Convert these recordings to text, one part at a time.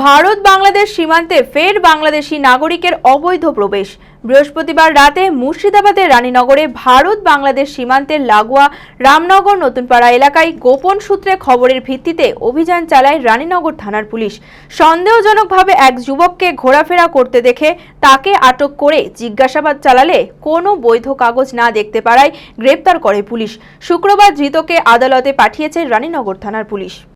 ভারত বাংলাদেশ সীমান্তে ফের বাংলাদেশি নাগরিকের অবৈধ প্রবেশ। বৃহস্পতিবার রাতে মুর্শিদাবাদের রানীনগরে ভারত বাংলাদেশ সীমান্তের লাগোয়া রামনগর নতুনপাড়া এলাকায় গোপন সূত্রে খবরের ভিত্তিতে অভিযান চালায় রানীনগর থানার পুলিশ। সন্দেহজনকভাবে এক যুবককে ঘোরাফেরা করতে দেখে তাকে আটক করে জিজ্ঞাসাবাদ চালালে কোনো বৈধ কাগজ না দেখতে পারায় গ্রেপ্তার করে পুলিশ। শুক্রবার ধৃতকে আদালতে পাঠিয়েছে রানীনগর থানার পুলিশ।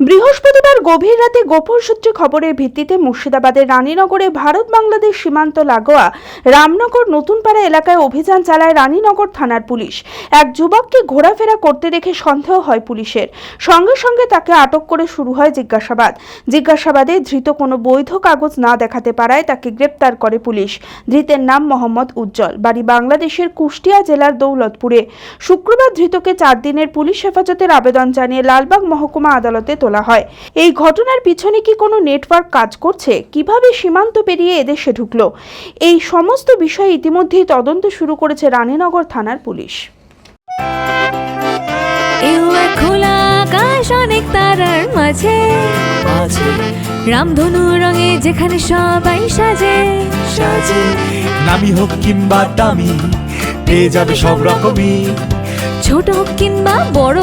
বৃহস্পতিবার গভীর রাতে গোপন সূত্রে খবরের ভিত্তিতে মুর্শিদাবাদের রানীনগরে ভারত বাংলাদেশ সীমান্ত লাগোয়া রামনগর নতুনপাড়া এলাকায় অভিযান চালায় রানীনগর থানার পুলিশ। এক যুবককে ঘোরাফেরা করতে দেখে সন্দেহ হয় পুলিশের। সঙ্গে সঙ্গে তাকে আটক করে শুরু হয় জিজ্ঞাসাবাদ। জিজ্ঞাসাবাদে ধৃত কোনো বৈধ কাগজ না দেখাতে পারায় তাকে গ্রেপ্তার করে পুলিশ। ধৃতের নাম মোহাম্মদ উজ্জ্বল, বাড়ি বাংলাদেশের কুষ্টিয়া জেলার দৌলতপুরে। শুক্রবার ধৃতকে চার দিনের পুলিশ হেফাজতের আবেদন জানিয়ে লালবাগ মহকুমা আদালতে তোলা হয়। এই ঘটনার পিছনে কি কোনো নেটওয়ার্ক কাজ করছে? কীভাবে সীমান্ত পেরিয়ে এদেশে ঢুকলো? এই সমস্ত বিষয়ে ইতিমধ্যেই তদন্ত শুরু করেছে রানীনগর থানার পুলিশ। খোলা আকাশ অনেক তারার মাঝে। রামধনু রঙে যেখানে সবাই সাজে। সাজে। নামি হোক কিংবা দামি পেয়ে যাবে সব রকমই। ছোট হোক কিংবা বড়